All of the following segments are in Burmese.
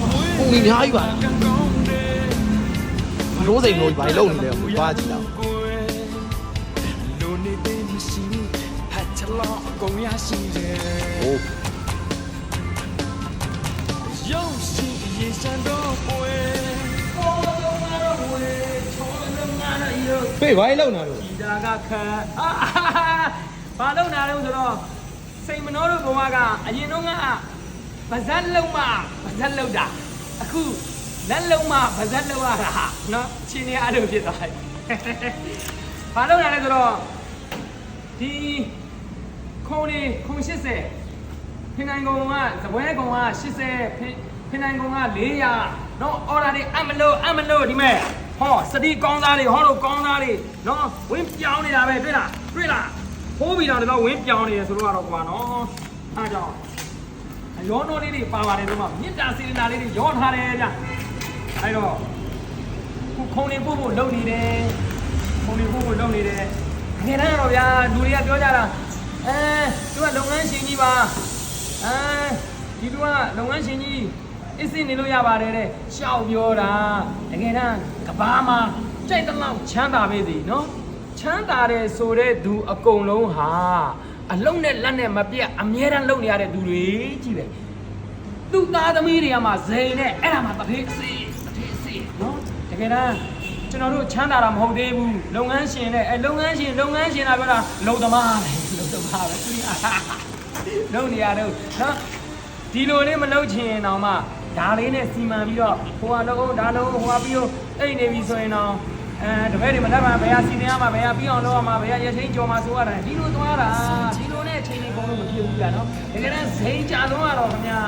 ပုံကြီးအများကြီးပါရိုးစိန်လို့ဘာလို့နေလဲဘာကြည့်တော့လိုနေတဲ့မရှိဟတ်ချလောအကုန်ရရှိတယ်ဟိုရုပ်ရှိရေစံတော့ပွဲဖေးဘာလို့လာလို့ဒီတာကခံအာဘာလို့နာလဲဆိုတော့စိတ်မနှောတို့ဘဝကအရင်တော့က ဗဇက်လုံးမဗဇက်လုံးတာအခုလက်လုံးမဗဇက်လုံးရတာဟာနော်ချင်းနေအားလို့ဖြစ်သွားပြီဘာလို့နာလဲဆိုတော့ဒီခုံနေခုံ80ဖင်နိုင်ကုံကသပွဲကုံက80ဖင်ဖင်နိုင်ကုံက400နော်အော်ဒါတွေအမလို့အမလို့ဒီမဲ့ဟောစတိကောင်းသားတွေဟောလို့ကောင်းသားတွေနော်ဝင်းပြောင်းနေတာပဲတွေ့လားတွေ့လားဖိုးပြီးတော့တော့ဝင်းပြောင်းနေတယ်ဆိုတော့တော့ကွာနော်အားကြောင့် အရောတော်လေးတွေပါပါတယ်တော့မှမေတ္တာစေတနာလေးတွေရောထားတယ်ဗျအဲ့တော့ခုခုံနေပို့ဖို့လုပ်နေတယ်ခုံနေပို့ဖို့လုပ်နေတယ်ငယ်တန်းတော့ဗျာလူတွေကပြောကြတာအဲသူကလုပ်ငန်းရှင်ကြီးပါအဲဒီသူကလုပ်ငန်းရှင်ကြီးအစ်စစ်နေလို့ရပါတယ်တဲ့ရှောက်ပြောတာတကယ်တမ်းကဘာမှာကြိုက်တဲ့လောက်ချမ်းသာပဲစီနော်ချမ်းသာတယ်ဆိုတဲ့သူအကုန်လုံးဟာ အလုံးနဲ့လက်နဲ့မပြတ်အမြဲတမ်းလုပ်နေရတဲ့သူတွေကြီးပဲသူ့သားသမီးတွေကမှဇိန်နဲ့အဲ့ဒါမှတစ်ထေးစီတစ်ထေးစီနော်တကယ်တမ်းကျွန်တော်တို့ချမ်းသာတာမဟုတ်သေးဘူးလုပ်ငန်းရှင်နဲ့အဲလုပ်ငန်းရှင်လုပ်ငန်းရှင်တာပြောတာလုံသမားပဲလုံသမားပဲသူကလုံနေရတော့နော်ဒီလိုလေးမလုပ်ချင်တော့မှဒါလေးနဲ့စီမံပြီးတော့ဟိုဟာလုံးဒါလုံးဟိုဟာပြီးတော့အိတ်နေပြီဆိုရင်တော့ အဲတပည့်တွေမတတ်ပါဘယ်ဟာစီနေရမှာဘယ်ဟာပြီးအောင်လုပ်ရမှာဘယ်ဟာရချင်းကြော်မှာဆိုရတယ်ဒီလိုသွားတာဒီလိုနဲ့အချိန်လေးကုန်လို့မဖြစ်ဘူးကြာနော်တကယ်တမ်းဇိန်ကြဆုံးကတော့ခင်ဗျာ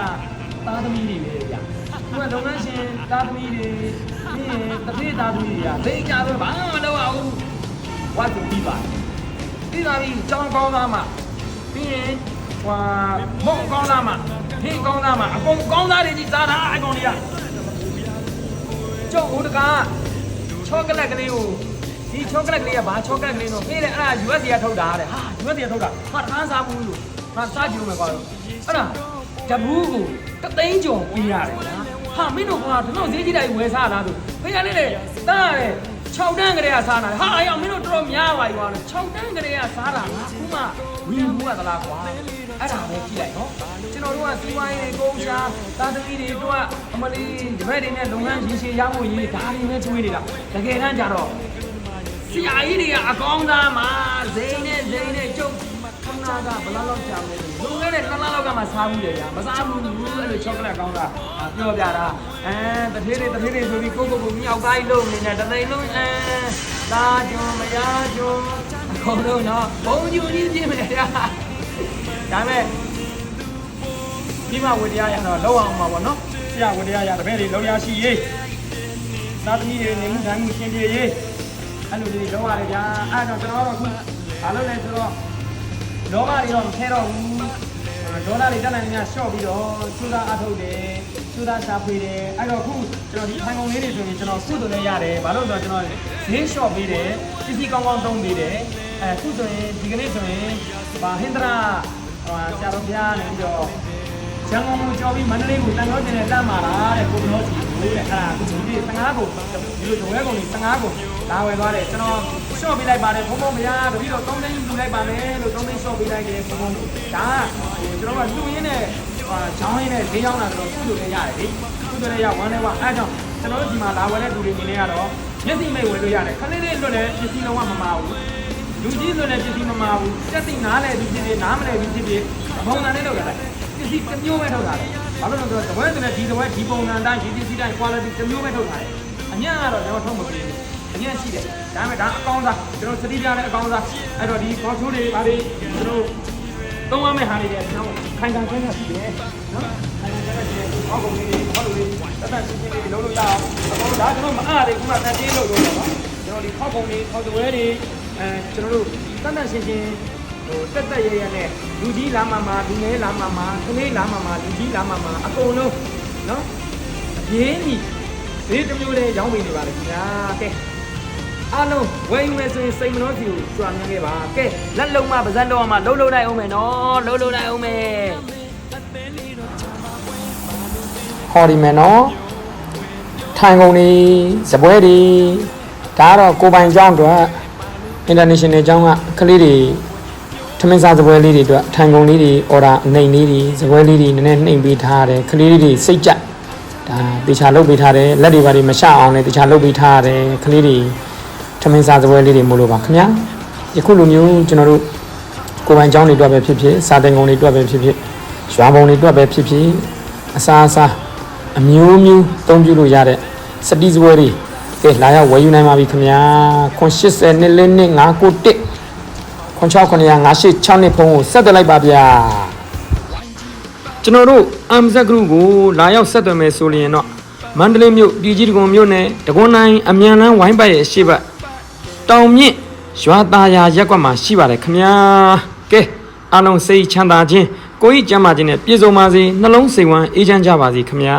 သားသမီးတွေပဲကြာသူကလုပ်ငန်းရှင်သားသမီးတွေပြီးရင်တစ်ဖေးသားသမီးတွေကဇိန်ကြဆုံးဘာမှမလုပ်ရဘူးဝတ်ပြီးပါပြီးပါပြီကြောင်းကောင်းသားမှပြီးရင်ဟွာမုံကောင်းသားမှဟင်းကောင်းသားမှအကုန်ကောင်းသားတွေကြီးစားတာအကုန်တွေကကျုပ်ဦးတကား ချောကလက်ကလေးကိုဒီချောကလက်ကလေးကဘာချောကလက်ကလေးတော့ဖေးတယ်အဲ့ဒါ US ကထုတ်တာတဲ့ဟာ US ကထုတ်တာဟာတန်းစားဘူးလို့ငါစားကြည့်လို့မယ်ကွာလို့အဲ့ဒါတဘူးကိုတသိန်းကျော်ပေးရတယ်ကွာဟာမင်းတို့ကဒီတော့ဈေးကြီးတိုင်းဝယ်စားလားဆိုဖေးရလေးလေတားရတယ် 6တန်းကလေးကစားတာဟာအဲ့အောင်မင်းတို့တော်တော်များပါပြီကွာလို့6တန်းကလေးကစားတာငါခုမှဝင်ဘူးရသလားကွာအဲ့ဒါပဲကြည့်လိုက်နော်ကျွန်တော်တို့ကစီးပွားရေးကိုရှာတာသမီတွေတို့ကအမလီဒီဘက်တွေနဲ့လုပ်ငန်းရှင်ရှင်ရဖို့ရေးဒါတွေနဲ့တွေးနေတာတကယ်တမ်းကျတော့ဆရာကြီးတွေကအကောင်းသားမှာဇိန်နဲ့ဇိန်နဲ့ကျုပ် ခဏကဘလားလောက်ကြောင်လဲလုံခဲ့တဲ့နှစ်လလောက်ကမှစားဘူးလေဗျာမစားဘူးဘူးအဲ့လိုချောကလက်ကောင်းတာပြောပြတာအဲတထေးတွေတထေးတွေဆိုပြီးကိုကိုကိုမြောက်တိုင်းလုံးနေတယ်တသိန်းလုံးအဲလာကြုံမရကြုံအကုန်လုံးတော့ဘုံကျူကြီးပြင်းမယ်ဗျာဒါပေမဲ့ဒီမှာဝေတရားရတော့လောက်အောင်ပါဗောနော်ဆရာဝေတရားရတပည့်တွေလောက်ရရှိရေးသာသမီတွေနေမှုတိုင်းမှုရှင်းပြရေးအဲ့လိုတွေလောက်ရတယ်ဗျာအဲ့တော့ကျွန်တော်တို့အခုဘာလုပ်လဲဆိုတော့ လောဘတွေတော့မထဲတော့ဘူးဒေါ်လာတွေတက်နိုင်များရှော့ပြီးတော့စူးသားအထုတ်တယ်စူးသားရှာဖွေတယ်အဲ့တော့အခုကျွန်တော်ဒီထိုင်ကုန်လေးတွေဆိုရင်ကျွန်တော်စုသွင်းနေရတယ်ဘာလို့လဲဆိုတော့ကျွန်တော်ဈေးရှော့ပေးတယ်ပစ္စည်းကောင်းကောင်းသုံးပေးတယ်အဲအခုဆိုရင်ဒီကနေ့ဆိုရင်ဗာဟင်္ဒရာဟိုဆရာတော်ဘုရားနေပြီးတော့ရန်ကုန်ကိုကြော်ပြီးမန္တလေးကိုတန်ရောတင်နဲ့တတ်မှာလားတဲ့ကိုဘလောစီကိုတဲ့အဲ့ဒါအခု ဒီနေ့15ကိုဒီလိုဒဝဲကုန်ကြီး15ကိုလာဝယ်သွားတယ်ကျွန်တော်ရှော့ပေးလိုက်ပါတယ်ဘုံဘုံမရတပည့်တော့3သိန်းယူလိုက်ပါမယ်လို့3သိန်းရှော့ပေးလိုက်တယ်ဘုံဘုံဒါကကျွန်တော်ကလူရင်းနဲ့ဟာချောင်းရင်းနဲ့ဈေးရောက်တာဆိုတော့ကုလို့လည်းရတယ်လေကုလို့လည်းရဝမ်းလည်းဝအဲ့ကြောင့်ကျွန်တော်တို့ဒီမှာလာဝယ်တဲ့လူတွေအနေနဲ့ကတော့မျက်စိမိတ်ဝယ်လို့ရတယ်ခလေးလေးလွတ်လည်းပစ္စည်းလုံးဝမမာဘူးလူကြီးလွတ်လည်းပစ္စည်းမမာဘူးစက်သိနားလဲပြီးဖြစ်ဖြစ်နားမလဲပြီးဖြစ်ဖြစ်ဘုံတန်နဲ့လောက်ရတယ်ပစ္စည်းတစ်မျိုးပဲထုတ်တာလေ ဘာလို့လဲဆိုတော့တပွဲဆိုတဲ့ဒီတပွဲဒီပုံစံတိုင်းဒီပစ္စည်းတိုင်း quality တစ်မျိုးပဲထုတ်တာလေအညံ့ကတော့ကျွန်တော်ထုတ်မပေးဘူးအညံ့ရှိတယ်ဒါပေမဲ့ဒါအကောင်းစားကျွန်တော်စတိပြတဲ့အကောင်းစားအဲ့တော့ဒီဘောချိုးတွေဘာတွေကျွန်တော်သုံးရမယ့်ဟာတွေလည်းကျွန်တော်ခိုင်ခံခွင့်ရရှိတယ်နော်ခိုင်ခံခွင့်ရရှိတယ်အောက်ကုန်လေးတွေဘာလို့လဲတက်တက်ချင်းချင်းလေးလုံးလို့ရအောင်အကုန်ဒါကျွန်တော်မအားသေးဘူးမှတက်သေးလို့လို့ပေါ့နော်ကျွန်တော်ဒီခောက်ကုန်လေးခောက်တွေတွေအဲကျွန်တော်တို့တက်တက်ချင်းချင်း ဟိုတက်တက်ရရနဲ့လူကြီးလာမှမှာလူငယ်လာမှမှာကလေးလာမှမှာလူကြီးလာမှမှာအကုန်လုံးနော်အရင်းကြီးဒီတစ်မျိုးလေးရောင်းမိနေပါလေခင်ဗျာကဲအားလုံးဝယ်ယူမယ်ဆိုရင်စိတ်မနှောစီကိုကြွားမြန်းခဲ့ပါကဲလက်လုံးမပါဇက်လုံးမလှုပ်လှုပ်လိုက်အောင်မယ်နော်လှုပ်လှုပ်လိုက်အောင်မယ်ဟော်ဒီမယ်နော်ထိုင်ကုန်တွေဇပွဲတွေဒါကတော့ကိုပိုင်ကျောင်းအတွက် international ကျောင်းကကလေးတွေထ မင်းစားစပွဲလေးတွေအတွက်ထိုင်ကုန်လေးတွေအော်ဒါအနိုင်လေးတွေစပွဲလေးတွေနည်းနည်းနှိမ်ပေးထားတယ်ကလေးလေးတွေစိတ်ကြဒါတေချာလုပ်ပေးထားတယ်လက်တွေပါတွေမရှအောင်လည်းတေချာလုပ်ပေးထားတယ်ကလေးတွေထမင်းစားစပွဲလေးတွေမို့လို့ပါခင်ဗျာယခုလိုမျိုးကျွန်တော်တို့ကိုပိုင်ကျောင်းတွေအတွက်ပဲဖြစ်ဖြစ်စာသင်ကုန်တွေအတွက်ပဲဖြစ်ဖြစ်ရွာပုံတွေအတွက်ပဲဖြစ်ဖြစ်အစားအစာအမျိုးမျိုးသုံးပြုလို့ရတဲ့စတိစပွဲတွေကဲလာရောက်ဝယ်ယူနိုင်ပါပြီခင်ဗျာခွန်80နှစ်လေးနှစ်991 96958နှစ်ဖုန်းကိုဆက်သွယ်လိုက်ပါဗျာကျွန်တော်တို့ AMZ Group ကိုလာရောက်ဆက်သွယ်မယ်ဆိုရင်တော့မန္တလေးမြို့ပြည်ကြီးတကွန်မြို့နယ်တကွန်နိုင်အမြန်လန်းဝိုင်းပတ်ရဲ့ရှေ့ဘက်တောင်မြင့်ရွာသားရာရက်ကွက်မှာရှိပါတယ်ခမညာကဲအားလုံးစိတ်ချမ်းသာခြင်းကိုယ်ကြီးကျမ်းမာခြင်းနဲ့ပြည့်စုံပါစေနှလုံးစိတ်ဝမ်းအေးချမ်းကြပါစေခမညာ